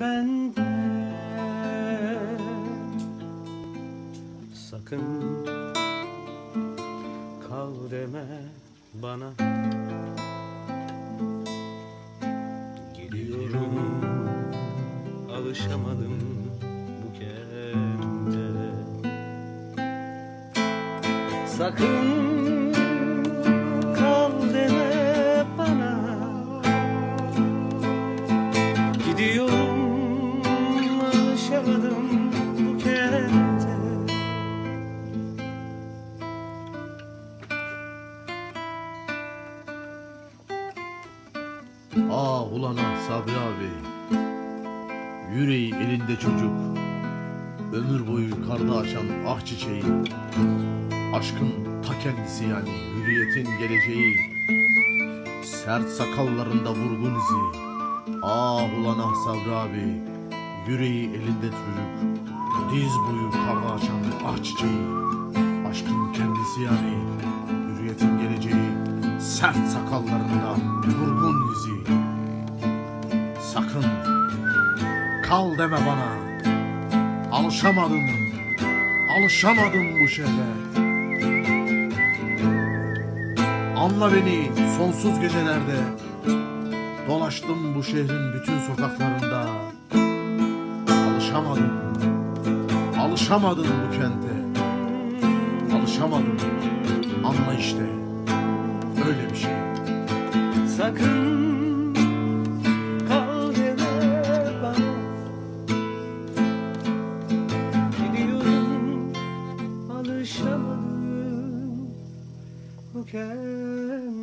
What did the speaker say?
bende. Sakın kal deme bana. Gidiyorum alışamadım bu kente. Sakın kal deme bana. Gidiyorum Ah ulan ah Sabri abi. Yüreği elinde çocuk. Ömür boyu karda açan ah çiçeği. Aşkın ta kendisi yani hürriyetin geleceği. Sert sakallarında vurgun izi. Ah ulan ah Sabri abi. Yüreği elinde çocuk. Diz boyu karda açan ah çiçeği. Aşkın kendisi yani. Sert sakallarında vurgun izi. Sakın kal deme bana. Alışamadım. Alışamadım bu şehre. Anla beni sonsuz gecelerde. Dolaştım bu şehrin bütün sokaklarında. Alışamadım. Alışamadım bu kente. Alışamadım. Anla işte böyle bir şey. Sakın kal deme Gidiyorum alışamadım mükemmel